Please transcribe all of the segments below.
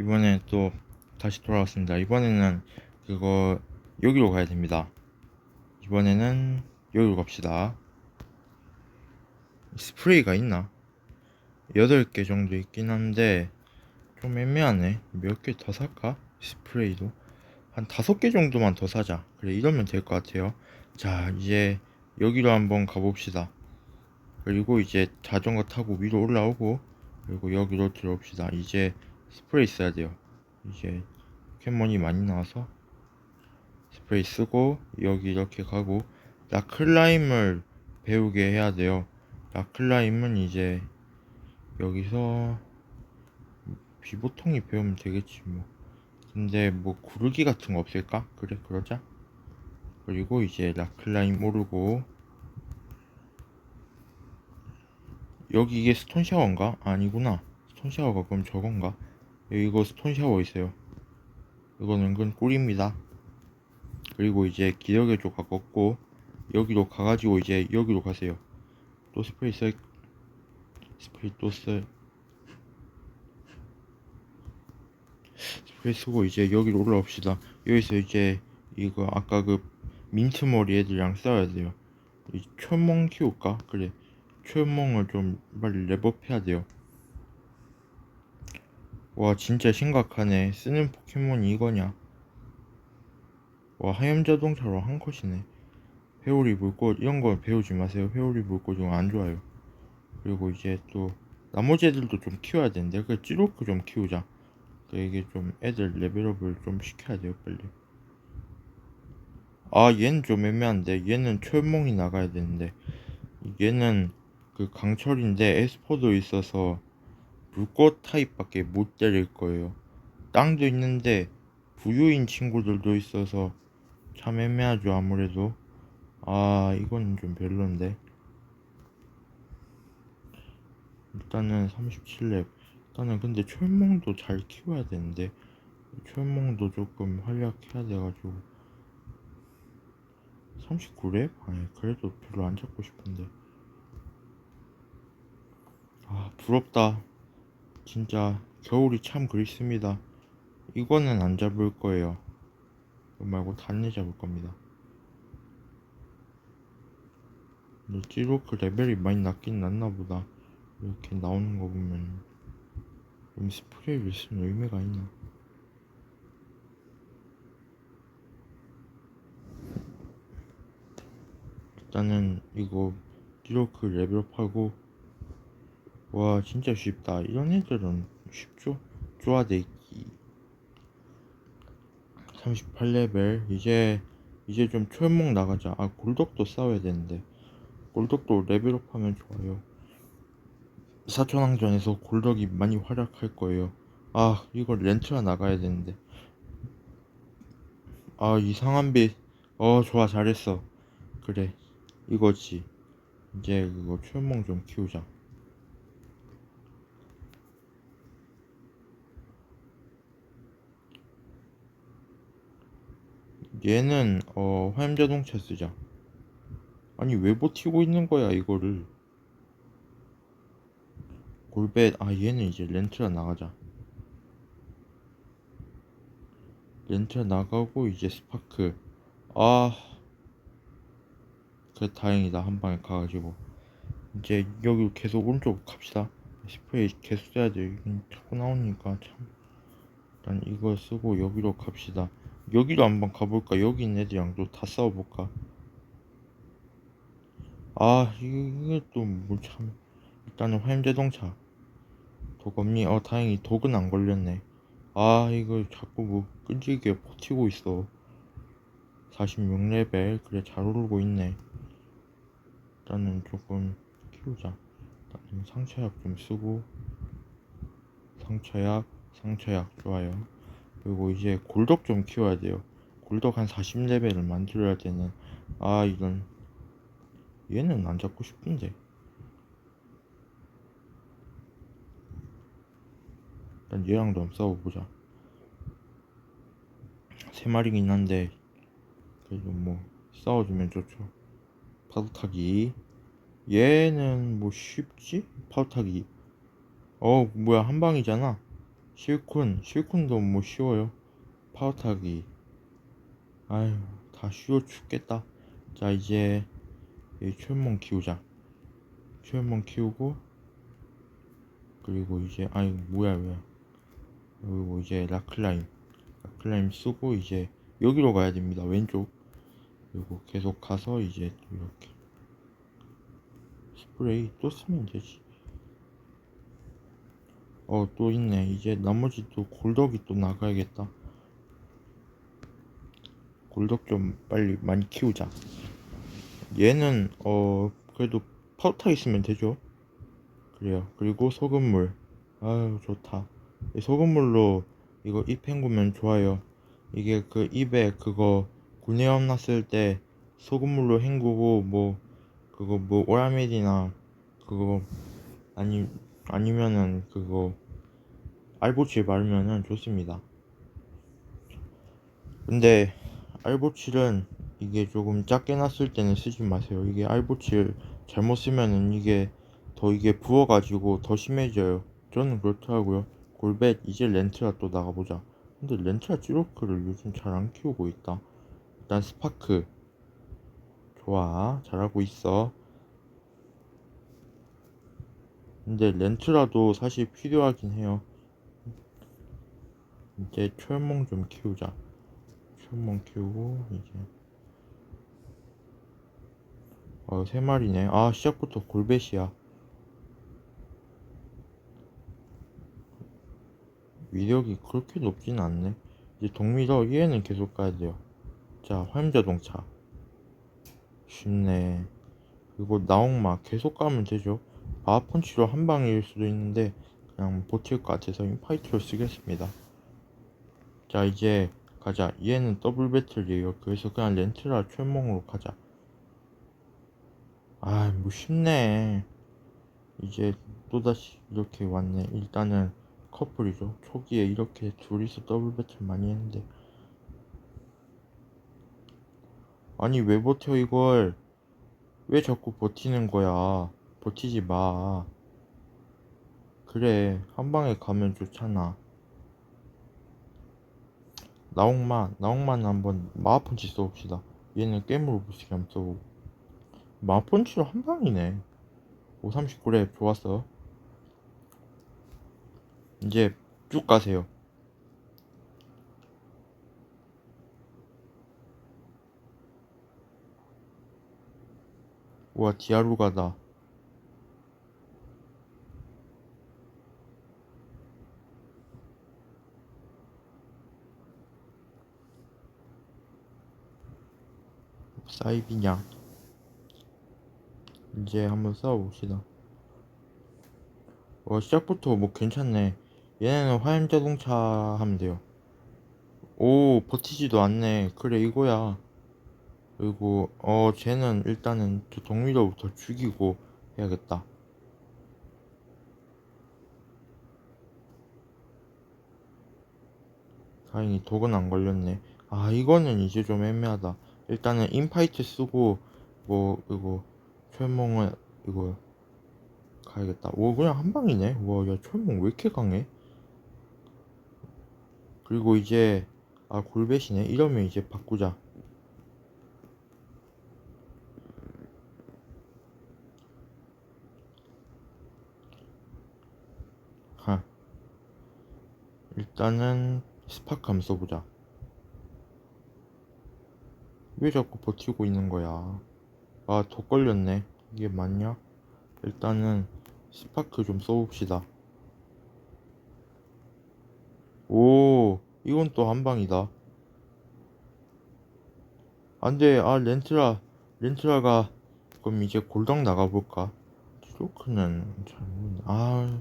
이번에 또 다시 돌아왔습니다. 이번에는 그거 여기로 가야 됩니다. 이번에는 여기로 갑시다. 스프레이가 있나? 8개 정도 있긴 한데 좀 애매하네. 몇 개 더 살까? 스프레이도 한 5개 정도만 더 사자. 그래 이러면 될 것 같아요. 자 이제 여기로 한번 가봅시다. 그리고 이제 자전거 타고 위로 올라오고 그리고 여기로 들어옵시다. 이제 스프레이 써야 돼요. 이제 포켓몬이 많이 나와서 스프레이 쓰고 여기 이렇게 가고 라클라임을 배우게 해야 돼요. 라클라임은 이제 여기서 비보통이 배우면 되겠지 뭐. 근데 뭐 구르기 같은 거 없을까? 그래 그러자. 그리고 이제 라클라임 오르고 여기 이게 스톤 샤워인가? 아니구나. 스톤 샤워가 그럼 저건가? 이거 스톤 샤워 있어요. 이거는 은근 꿀입니다. 그리고 이제 기력의 조각 얻고 여기로 가가지고 이제 여기로 가세요. 또 스프레이 써 스프레이 또 써. 스프레이 쓰고 이제 여기로 올라옵시다. 여기서 이제 이거 아까 그 민트 머리 애들이랑 싸워야 돼요. 이 철몽 키울까? 그래. 철몽을 좀 빨리 레벨업해야 돼요. 와 진짜 심각하네. 쓰는 포켓몬이 이거냐? 와 하염 자동차로 한 컷이네. 회오리 물꽃 이런 거 배우지 마세요. 회오리 물꽃 이거 안 좋아요. 그리고 이제 또 나머지 애들도 좀 키워야 되는데 그 찌로크 좀 키우자. 그 이게 좀 애들 레벨업을 좀 시켜야 돼요 빨리. 아 얘는 좀 애매한데 얘는 철몽이 나가야 되는데 얘는 그 강철인데 에스퍼도 있어서 물꽃 타입밖에 못 때릴 거예요. 땅도 있는데 부유인 친구들도 있어서 참 애매하죠 아무래도. 아 이건 좀 별론데. 일단은 37렙. 일단은 근데 철몽도 잘 키워야 되는데 철몽도 조금 활약해야 돼가지고 39렙? 아니 그래도 별로 안 잡고 싶은데. 아 부럽다. 진짜 겨울이 참 그립습니다. 이거는 안 잡을 거예요. 이거 말고 단일 잡을 겁니다. 찌로크 레벨이 많이 낮긴 낮나 보다. 이렇게 나오는 거 보면 좀 스프레이를 쓰는 의미가 있나? 일단은 이거 찌로크 레벨업하고 와 진짜 쉽다. 이런 애들은 쉽죠? 쪼아대기. 38레벨. 이제 이제 좀 철목 나가자. 아 골덕도 싸워야 되는데. 골덕도 레벨업 하면 좋아요. 사천왕전에서 골덕이 많이 활약할 거예요. 아 이거 렌트가 나가야 되는데. 아 이상한 빛어 좋아 잘했어. 그래. 이거지. 이제 그거 철목 좀 키우자 얘는 어 화염자동차 쓰자. 아니 왜 버티고 있는 거야 이거를? 골벳 아 얘는 이제 렌트라 나가자. 렌트라 나가고 이제 스파크. 아 그래 다행이다. 한 방에 가가지고. 이제 여기 계속 오른쪽 갑시다. 스프레이 계속 써야 돼 자꾸 나오니까 참. 일단 이거 쓰고 여기로 갑시다 여기로 한번 가볼까? 여기 있는 애들이랑 또다 싸워볼까? 아 이게 또뭐참 일단은 화염자동차. 독업니 어 다행히 독은 안 걸렸네. 아 이거 자꾸 뭐 끈질기게 버티고 있어. 46레벨 그래 잘 오르고 있네. 일단은 조금 키우자. 일단은 상처약 좀 쓰고. 상처약 상처약 좋아요 그리고 이제 골덕 좀 키워야 돼요. 골덕 한 40레벨을 만들어야 되는 아 이건 얘는 안 잡고 싶은데. 일단 얘랑도 한번 싸워보자. 세 마리긴 한데 그래도 뭐 싸워주면 좋죠. 파도 타기. 얘는 뭐 쉽지? 파도 타기. 어 뭐야 한 방이잖아 실쿤 실쿤도 뭐 쉬워요. 파워 타기. 아유 다 쉬워 죽겠다. 자 이제 이 철몬 키우자. 철몬 키우고 그리고 이제 아니 뭐야 왜 그리고 이제 라클라임. 라클라임 쓰고 이제 여기로 가야 됩니다 왼쪽. 그리고 계속 가서 이제 이렇게. 스프레이 또 쓰면 되지 어 또 있네. 이제 나머지 또 골덕이 또 나가야겠다. 골덕 좀 빨리 많이 키우자. 얘는 어 그래도 파우타 있으면 되죠. 그래요. 그리고 소금물. 아유 좋다. 이 소금물로 이거 입 헹구면 좋아요. 이게 그 입에 그거 구내염 났을 때 소금물로 헹구고 뭐 그거 뭐 오라메디나 그거 아니 아니면은 그거 알보칠 바르면은 좋습니다. 근데 알보칠은 이게 조금 작게 났을 때는 쓰지 마세요. 이게 알보칠 잘못 쓰면은 이게 더 이게 부어가지고 더 심해져요. 저는 그렇더라고요. 골벳 이제 렌트라 또 나가보자. 근데 렌트라 찌로크를 요즘 잘 안 키우고 있다. 일단 스파크. 좋아. 잘하고 있어 근데 렌트라도 사실 필요하긴 해요 이제 철몽 좀 키우자 철몽 키우고 이제 어, 세 마리네. 아, 시작부터 골벳이야. 위력이 그렇게 높진 않네. 이제 동미더 얘는 계속 가야 돼요. 자, 화염자동차. 쉽네. 그리고 나옥마 계속 가면 되죠. 마하펀치로 한 방일 수도 있는데 그냥 버틸 것 같아서 인파이트로 쓰겠습니다. 자, 이제 가자. 얘는 더블 배틀이에요. 그래서 그냥 렌트라 철몽으로 가자. 아, 뭐 쉽네. 이제 또다시 이렇게 왔네. 일단은 커플이죠. 초기에 이렇게 둘이서 더블 배틀 많이 했는데. 아니, 왜 버텨, 이걸? 왜 자꾸 버티는 거야? 버티지 마. 그래, 한 방에 가면 좋잖아. 나옥만, 나옥만 한번 마하펀치 써봅시다. 얘는 깨물어 보시게 한번 써보고. 마펀치로 한 방이네. 539렙 좋았어. 이제 쭉 가세요. 우와 디아루가다. 사이비냐. 이제 한번 싸워봅시다. 어, 시작부터 뭐 괜찮네. 얘네는 화염 자동차 하면 돼요. 오, 버티지도 않네. 그래, 이거야. 그리고, 어, 쟤는 일단은 저 동미러부터 죽이고 해야겠다. 다행히 독은 안 걸렸네. 아, 이거는 이제 좀 애매하다. 일단은 인파이트 쓰고, 뭐, 이거, 철몽은 이거 가야겠다. 오 그냥 한 방이네. 와, 야 철몽 왜 이렇게 강해? 그리고 이제 아 골벳이네. 이러면 이제 바꾸자. 하. 일단은 스파크 한번 써보자. 왜 자꾸 버티고 있는 거야? 아, 독 걸렸네. 이게 맞냐? 일단은 스파크 좀 써봅시다. 오, 이건 또 한 방이다. 안 돼, 아, 렌트라, 렌트라가, 그럼 이제 골당 나가볼까? 트로크는 잘 모르네. 아,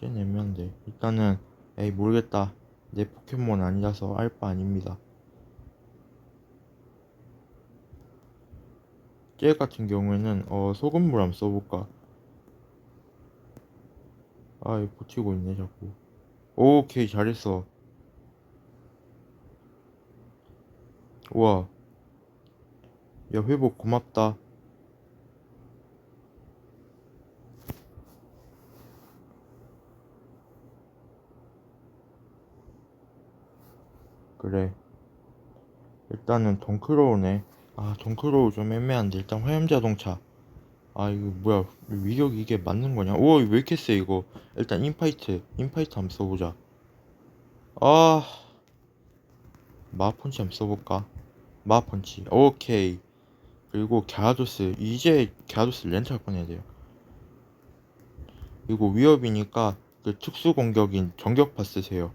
쟤 애매한데. 일단은, 에이, 모르겠다. 내 포켓몬 아니라서 알 바 아닙니다. 쟤 같은 경우에는 어 소금물 한번 써볼까? 아 이거 버티고 있네 자꾸. 오케이 잘했어. 우와. 야 회복 고맙다. 그래. 일단은 덩크로우네 아 덩크로우 좀 애매한데 일단 화염자동차. 아 이거 뭐야? 위력 이게 맞는 거냐? 오왜 이렇게 세 이거? 일단 인파이트 인파이트 한번 써보자. 아 마펀치 한번 써볼까? 마펀치. 오케이. 그리고 갸라도스 이제 갸라도스 렌트할 뻔해야 돼요. 그리고 위협이니까 그 특수 공격인 정격파 쓰세요.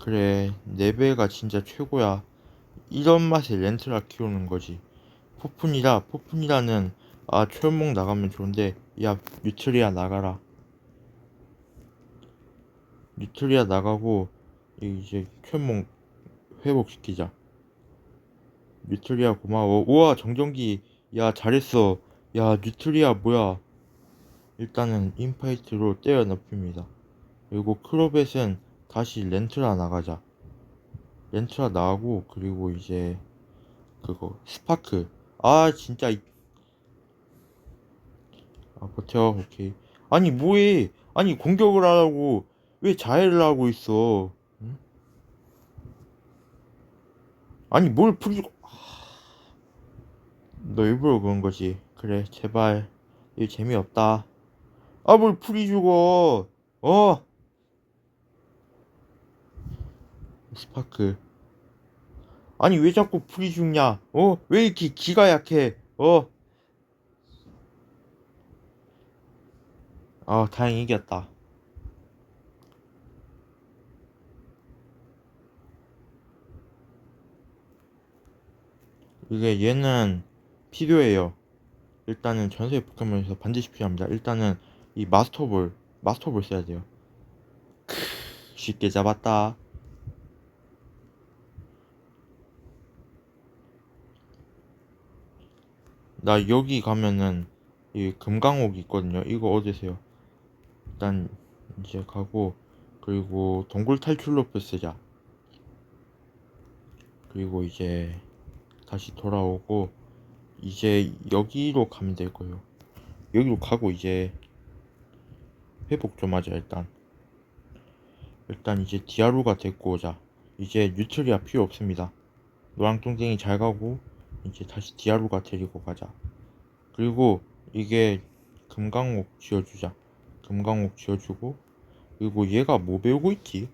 그래 네 배가 진짜 최고야 이런 맛에 렌트라 키우는 거지. 포푼이라 포푼이라는 아 철목 나가면 좋은데 야 뉴트리아 나가라. 뉴트리아 나가고 이제 철목 회복시키자. 뉴트리아 고마워. 우와 정전기. 야 잘했어. 야 뉴트리아 뭐야? 일단은 인파이트로 때려 넣습니다. 그리고 크로벳은 다시 렌트라 나가자 렌트라 나가고 그리고 이제 그거 스파크. 아 진짜 이- 아 버텨. 오케이. 아니 뭐해? 아니 공격을 하라고. 왜 자해를 하고 있어? 응? 아니 뭘 풀리고 너 일부러 그런 거지. 그래 제발. 이거 재미없다. 아 뭘 풀이 죽어? 어 스파크 아니 왜 자꾸 풀이 죽냐 어 왜 이렇게 기가 약해 어 아, 다행히 이겼다. 이게 얘는 필요해요. 일단은 전세 포켓몬에서 반드시 필요합니다. 일단은 이 마스터볼, 마스터볼 써야 돼요. 크, 쉽게 잡았다. 나 여기 가면은 이 금강옥 있거든요. 이거 얻으세요. 일단 이제 가고 그리고 동굴 탈출 로프 쓰자. 그리고 이제 다시 돌아오고 이제 여기로 가면 될 거예요. 여기로 가고 이제 회복 좀 하자 일단. 일단 이제 디아루가 데리고 오자. 이제 뉴트리아 필요 없습니다. 노랑뚱땡이 잘 가고 이제 다시 디아루가 데리고 가자. 그리고 이게 금강옥 지어주자. 금강옥 지어주고 그리고 얘가 뭐 배우고 있지?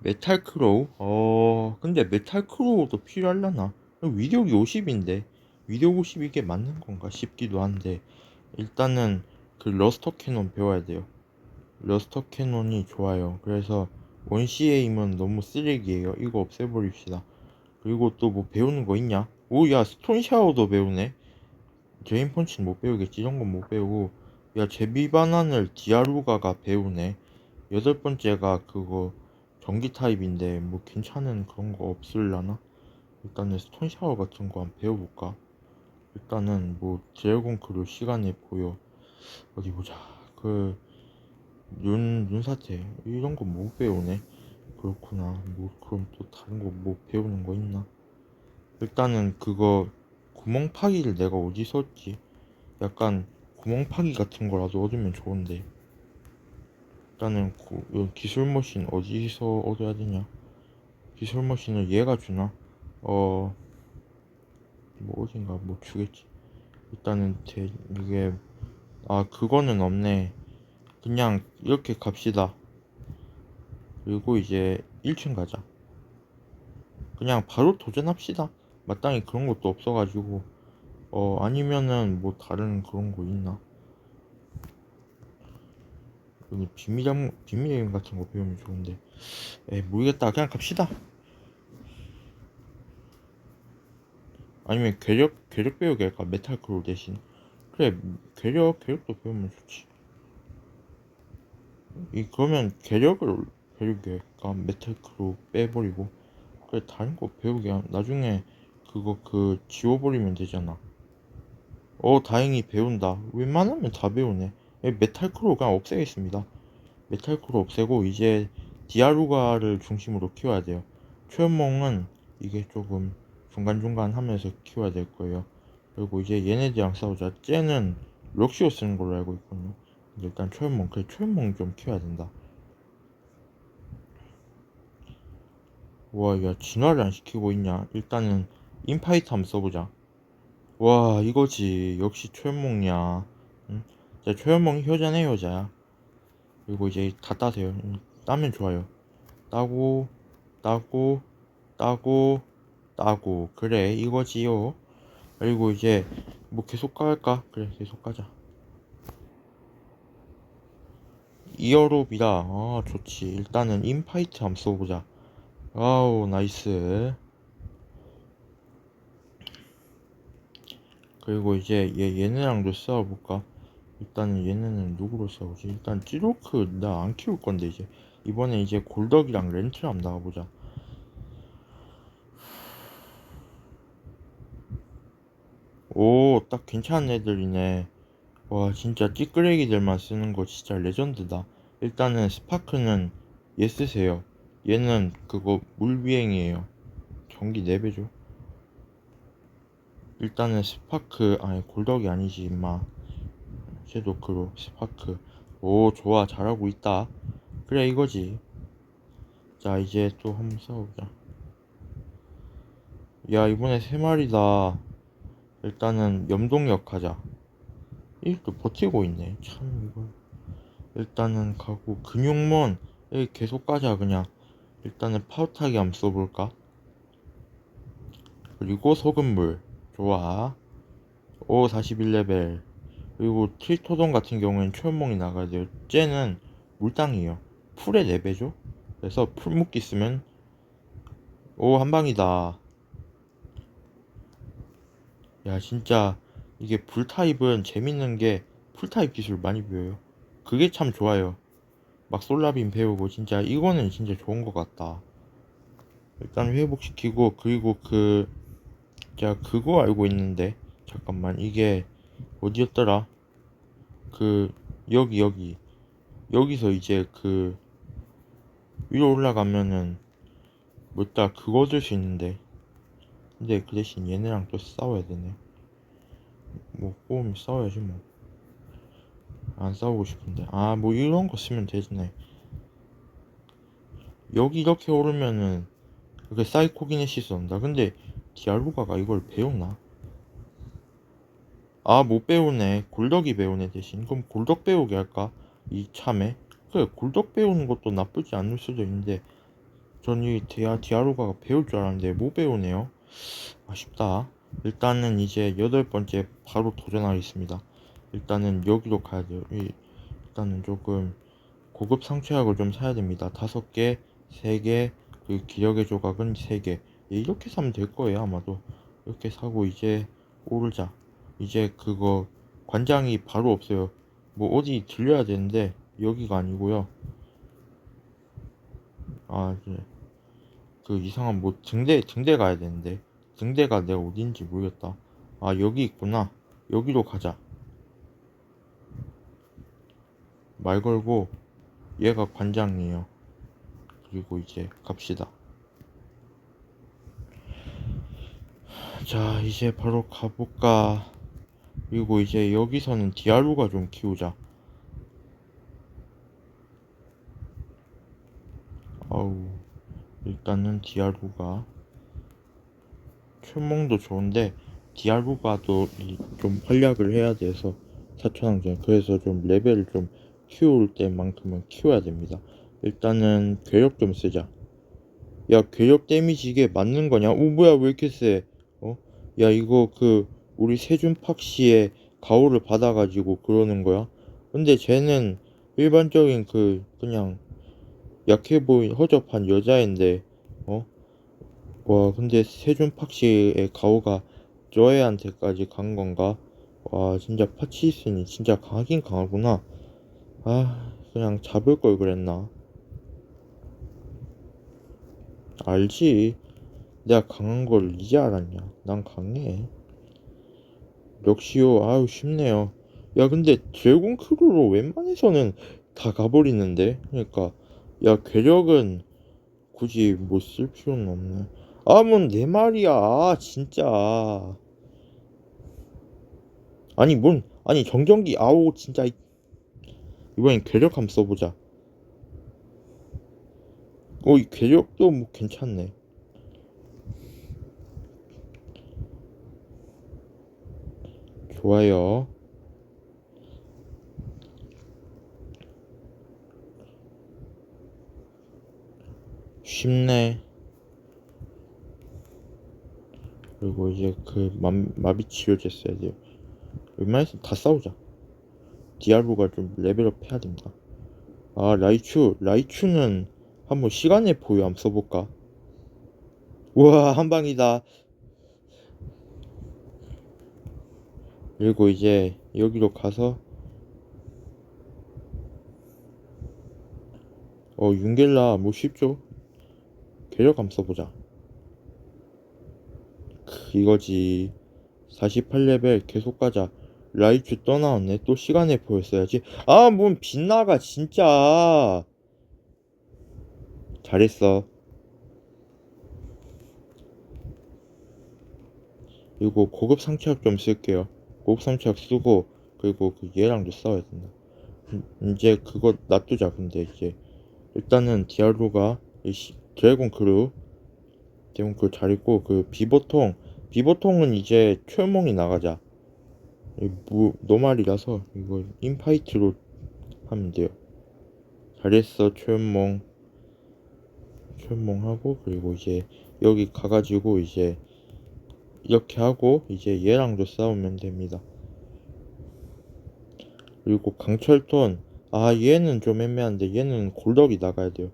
메탈 크로우? 어 근데 메탈 크로우도 필요하려나? 위력이 50인데 위력 50 이게 맞는 건가 싶기도 한데 일단은 그 러스터 캐논 배워야 돼요. 러스터 캐논이 좋아요. 그래서 원시의 힘은 너무 쓰레기예요. 이거 없애버립시다. 그리고 또 뭐 배우는 거 있냐? 오, 야, 스톤 샤워도 배우네. 드레인 펀치는 못 배우겠지. 이런 건 못 배우고. 야, 제비 바나를 디아루가가 배우네. 여덟 번째가 그거 전기 타입인데 뭐 괜찮은 그런 거 없을라나? 일단은 스톤 샤워 같은 거 한번 배워볼까? 일단은 뭐 드래곤 크루 시간에 보여. 어디 보자. 그 눈, 눈사태 이런 거 못 배우네 그렇구나 뭐 그럼 또 다른 거 뭐 배우는 거 있나 일단은 그거 구멍 파기를 내가 어디서 얻지 약간 구멍 파기 같은 거라도 얻으면 좋은데 일단은 그, 이 기술 머신 어디서 얻어야 되냐 기술 머신을 얘가 주나 어 뭐 어딘가 뭐 주겠지 일단은 대, 이게 아 그거는 없네 그냥 이렇게 갑시다. 그리고 이제 1층 가자. 그냥 바로 도전합시다. 마땅히 그런 것도 없어가지고 어 아니면은 뭐 다른 그런 거 있나? 여기 비밀장 비밀여행 같은 거 배우면 좋은데 에 모르겠다 그냥 갑시다. 아니면 괴력 괴력 배우기 할까 메탈 크롤 대신 그래 괴력 괴력도 배우면 좋지. 이 그러면 괴력을 배우게까 메탈크로 빼버리고 그래 다른 거 배우게 함- 나중에 그거 그 지워버리면 되잖아. 어 다행히 배운다. 웬만하면 다 배우네. 예, 메탈크로 그냥 없애겠습니다. 메탈크로 없애고 이제 디아루가를 중심으로 키워야 돼요. 최연몽은 이게 조금 중간중간 하면서 키워야 될 거예요. 그리고 이제 얘네들이랑 싸우자. 쟤는 럭시오 쓰는 걸로 알고 있거든요. 일단 초연몽 그래 초연몽 좀 키워야 된다. 와, 야, 진화를 안 시키고 있냐? 일단은 인파이트 한번 써보자. 와, 이거지. 역시 초연몽이야. 응? 자, 초연몽 효자네, 효자야. 그리고 이제 다 따세요. 응, 따면 좋아요. 따고, 따고, 따고, 따고. 그래, 이거지요. 그리고 이제 뭐 계속 갈까? 그래, 계속 가자. 이어롭이다. 아, 좋지. 일단은 인파이트 한번 써보자. 아우, 나이스. 그리고 이제 얘, 얘네랑도 싸워볼까? 일단은 얘네는 누구로 싸우지? 일단 찌로크 나 안 키울 건데 이제 이번에 이제 골덕이랑 한번 나가보자. 오, 딱 괜찮은 애들이네. 와, 진짜 찌끄레기들만 쓰는 거 진짜 레전드다. 일단은 스파크는 얘 쓰세요. 얘는 그거 물비행이에요. 전기 4배죠. 일단은 스파크, 아니 골덕이 아니지 임마. 섀도크로 스파크. 오, 좋아. 잘하고 있다. 그래, 이거지. 자, 이제 또 한번 싸워보자. 야, 이번에 세 마리다. 일단은 염동력 하자. 이렇게 버티고 있네. 참 이거. 일단은 가고 여기 계속 가자 그냥. 일단은 파우타기 한번 써볼까? 그리고 소금물 좋아. 오 41레벨. 그리고 틸토돈 같은 경우에는 초연몽이 나가야 돼요. 쟤는 물땅이에요. 풀에 4배죠? 그래서 풀 묶기 쓰면 오 한방이다. 야 진짜 이게 불타입은 재밌는 게 풀타입 기술 많이 배워요. 그게 참 좋아요. 막 솔라빔 배우고 진짜 이거는 진짜 좋은 것 같다. 일단 회복시키고 그리고 그 제가 그거 알고 있는데 잠깐만 이게 어디였더라? 그 여기 여기 여기서 이제 그 위로 올라가면은 뭐다 그거 얻을 수 있는데 근데 그 대신 얘네랑 또 싸워야 되네. 뭐 꼬우면 싸워야지 뭐. 안 싸우고 싶은데. 아, 뭐 이런 거 쓰면 되지네. 여기 이렇게 오르면은 이렇게 사이코기네시스 온다. 근데 디알루가가 이걸 배우나? 아, 못 배우네. 골덕이 배우네 대신. 그럼 골덕 배우게 할까? 이 참에. 그래, 골덕 배우는 것도 나쁘지 않을 수도 있는데 전 이 디아, 디아루가가 배울 줄 알았는데 못 배우네요. 아쉽다. 일단은 이제 여덟 번째 바로 도전하겠습니다. 일단은 여기로 가야 돼요. 이- 일단은 조금 고급 상처약을 좀 사야 됩니다. 다섯 개, 세 개, 그리고 기력의 조각은 세 개. 예, 이렇게 사면 될 거예요, 아마도. 이렇게 사고 이제 오르자. 이제 그거 관장이 바로 없어요. 뭐 어디 들려야 되는데 여기가 아니고요. 아, 이제 그 이상한 뭐 등대 등대 가야 되는데 등대가 내가 어딘지 모르겠다. 아, 여기 있구나. 여기로 가자. 말 걸고 얘가 관장이에요. 그리고 이제 갑시다. 자, 이제 바로 가볼까. 그리고 이제 여기서는 디아루가 좀 키우자. 아우, 일단은 디아루가 춘몽도 좋은데 디아루가도 이- 좀 활약을 해야 돼서 사천왕전 그래서 좀 레벨을 좀 키울 때만큼은 키워야 됩니다. 일단은 괴력 좀 쓰자. 야 괴력 데미지 이게 맞는 거냐? 오 뭐야 왜 이렇게 세? 어? 야 이거 그 우리 세준팍 씨의 가호를 받아가지고 그러는 거야? 근데 쟤는 일반적인 그 그냥 약해 보인 허접한 여자인데 어? 와 근데 세준팍 씨의 가호가 저애한테까지 간 건가? 와 진짜 파치스니 진짜 강하긴 강하구나. 아 그냥 잡을 걸 그랬나? 알지. 내가 강한 걸 이제 알았냐? 난 강해. 역시요. 아유 쉽네요. 야 근데 드래곤 크루로 웬만해서는 다 가버리는데. 그러니까 야 괴력은 굳이 뭐쓸 필요는 없네. 아 뭔내 말이야. 아, 진짜. 아니 뭔 아니 정전기 아우 진짜 이- 이번엔 괴력 한번 써보자. 어, 이 괴력도 뭐 괜찮네. 좋아요. 쉽네. 그리고 이제 그 마, 마비 치료제 써야 돼요. 웬만해서 다 싸우자. 디아루가 좀 레벨업 해야 됩니다. 아 라이츄 라이츄는 한번 시간의 포유 한번 써볼까? 우와 한 방이다. 그리고 이제 여기로 가서 어 윤겔라 뭐 쉽죠? 괴력 한번 써보자. 크, 이거지. 48레벨 계속 가자. 라이츄 떠나왔네. 또 시간의 포유 써야지. 아, 뭔 빗나가, 진짜. 잘했어. 그리고 고급 상처약 좀 쓸게요. 상처약 쓰고, 그리고 그 얘랑도 싸워야 된다. 음, 이제 그거 놔두자, 근데 이제. 일단은 디아루가, 드래곤 크루, 드래곤 크루 잘 있고, 그 비보통, 비보통은 이제 최몽이 나가자. 이 무, 노말이라서 이거 인파이트로 하면 돼요. 잘했어 최연몽 최연몽 하고 그리고 이제 여기 가가지고 이제 이렇게 하고 이제 얘랑도 싸우면 됩니다. 그리고 강철톤 아 얘는 좀 애매한데 얘는 골덕이 나가야 돼요.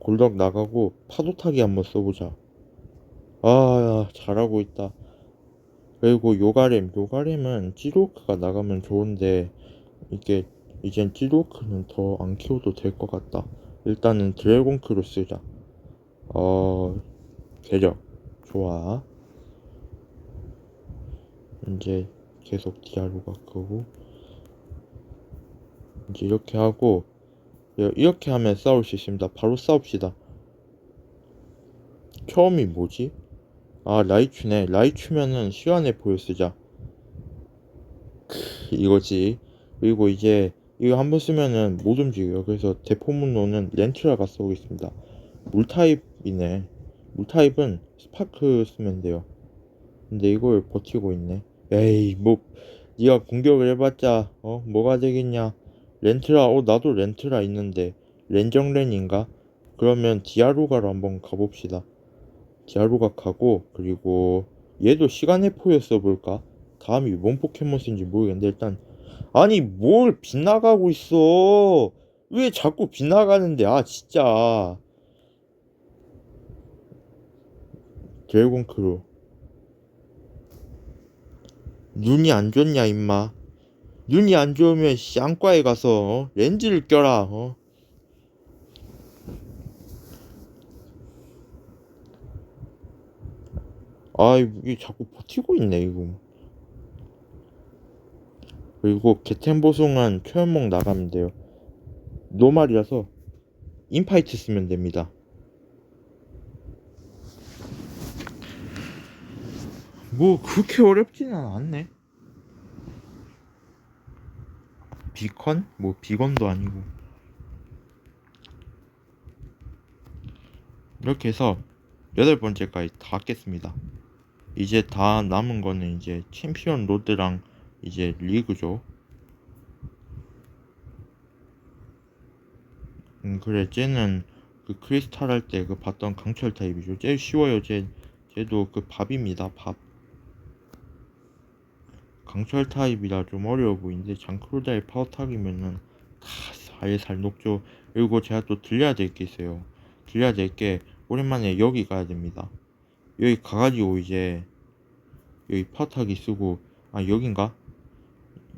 골덕 나가고 파도타기 한번 써보자. 아 잘하고 있다. 그리고 요가렘, 요가렘은 찌로크가 나가면 좋은데 이게 이젠 찌로크는 더 안 키워도 될 것 같다. 일단은 드래곤크로 쓰자. 어, 계력 좋아. 이제 계속 디아루가 끄고 이제 이렇게 하고 예, 이렇게 하면 싸울 수 있습니다. 바로 싸웁시다. 처음이 뭐지? 아 라이츄네 라이츄면은 시간에 보여 쓰자 크, 이거지 그리고 이제 이거 한 번 쓰면은 못 움직여요 그래서 대포문로는 렌트라가 쓰고 있습니다 물타입이네 물 타입은 스파크 쓰면 돼요. 근데 이걸 버티고 있네. 에이 뭐 네가 공격을 해봤자 어 뭐가 되겠냐. 렌트라 어 나도 렌트라 있는데 렌정렌인가? 그러면 디아루가로 한번 가봅시다. 디아루가 가고 그리고 얘도 시간의 포였 써볼까? 다음이 뭔 포켓몬 쓰는지 모르겠는데 일단. 아니 뭘 빗나가고 있어? 왜 자꾸 빗나가는데? 아 진짜 드래곤 크루. 눈이 안 좋냐 임마? 눈이 안 좋으면 쌍과에 가서 어? 렌즈를 껴라 어? 아 이게 자꾸 버티고 있네 이거. 그리고 개템보송은 최연목 나가면 돼요. 노말이라서 인파이트 쓰면 됩니다 뭐 그렇게 어렵지는 않네 비컨? 뭐 비건도 아니고 이렇게 해서 여덟 번째까지 다 깼습니다 이제 다 남은 거는 이제 챔피언 로드랑 이제 리그죠. 음 그래 쟤는 그 크리스탈 할 때 그 봤던 강철 타입이죠. 쟤 쉬워요. 쟤 쟤도 그 밥입니다. 밥. 강철 타입이라 좀 어려워 보이는데 장크로다의 파워 타기면은 다 살살 녹죠. 그리고 제가 또 들려야 될 게 있어요. 들려야 될 게 오랜만에 여기 가야 됩니다. 여기 가가지고 이제 여기 파타기 쓰고 아 여긴가?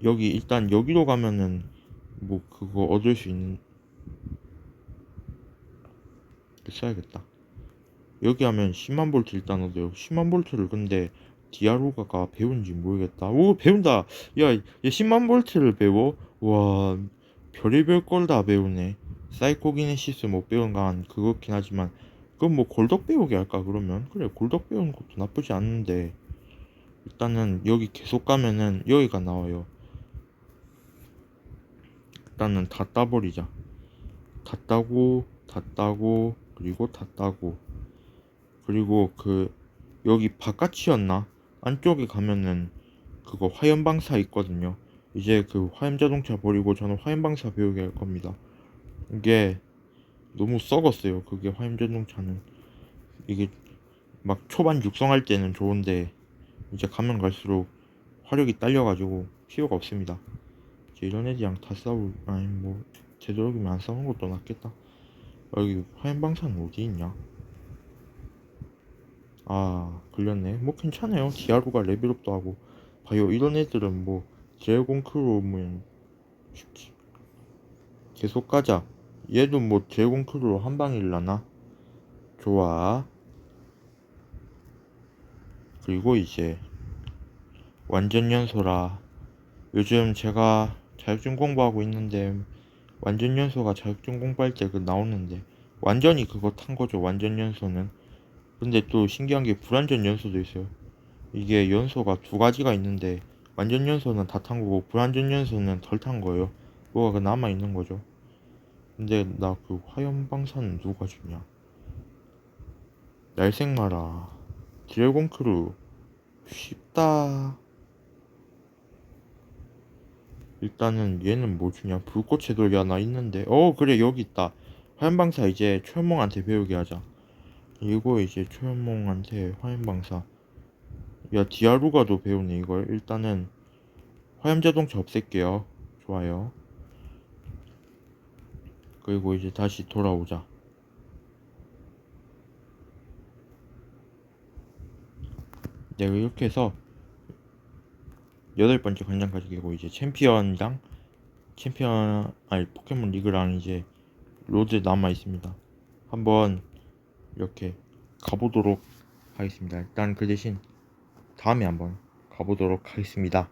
여기 일단 여기로 가면은 뭐 그거 얻을 수 있는 써야겠다. 여기 하면 10만 볼트 일단 얻어요. 10만 볼트를 근데 디아루가가 배운지 모르겠다. 오 배운다. 야, 얘 10만 볼트를 배워? 와 별의별 걸 다 배우네. 사이코기네시스 못 배운 건 그렇긴 하지만 그럼 뭐 골덕 배우게 할까 그러면 그래 골덕 배우는 것도 나쁘지 않은데 일단은 여기 계속 가면은 여기가 나와요 일단은 다 따버리자 다 따고 다 따고 그리고 다 따고 그리고 그 여기 바깥이었나 안쪽에 가면은 그거 화염방사 있거든요. 이제 그 화염자동차 버리고 저는 화염방사 배우게 할 겁니다. 이게 너무 썩었어요. 그게 화염자동차는 이게 막 초반 육성할 때는 좋은데 이제 가면 갈수록 화력이 딸려가지고 필요가 없습니다. 이제 이런 애들이랑 다 싸울 아니 뭐 되도록이면 안 싸우는 것도 낫겠다. 여기 화염방사는 어디 있냐? 아 걸렸네. 뭐 괜찮아요. 디아루가 레벨업도 하고 봐요. 이런 애들은 뭐 드래곤 크루면 쉽지. 계속 가자. 얘도 뭐 드래곤 크루로 한 방일라나? 좋아. 그리고 이제 완전 연소라. 요즘 제가 자격증 공부하고 있는데 완전 연소가 자격증 공부할 때 그 나오는데 완전히 그거 탄 거죠. 완전 연소는. 근데 또 신기한 게 불완전 연소도 있어요. 이게 연소가 두 가지가 있는데 완전 연소는 다 탄 거고 불완전 연소는 덜 탄 거예요. 뭐가 그 남아 있는 거죠. 근데 나 그 화염 방사는 누가 주냐? 날생마라 드래곤 크루 쉽다. 일단은 얘는 뭐 주냐? 불꽃의 돌이 하나 있는데 어 그래 여기 있다. 화염방사 이제 초연몽한테 배우게 하자. 이거 이제 초연몽한테 화염방사. 야 디아루가도 배우네 이걸. 일단은 화염자동차 없앨게요. 좋아요. 그리고 이제 다시 돌아오자. 내가 이렇게 해서 여덟 번째 관장 가지고 이제 챔피언이랑 챔피언 아니 포켓몬 리그랑 이제 로드 남아 있습니다. 한번 이렇게 가보도록 하겠습니다. 일단 그 대신 다음에 한번 가보도록 하겠습니다.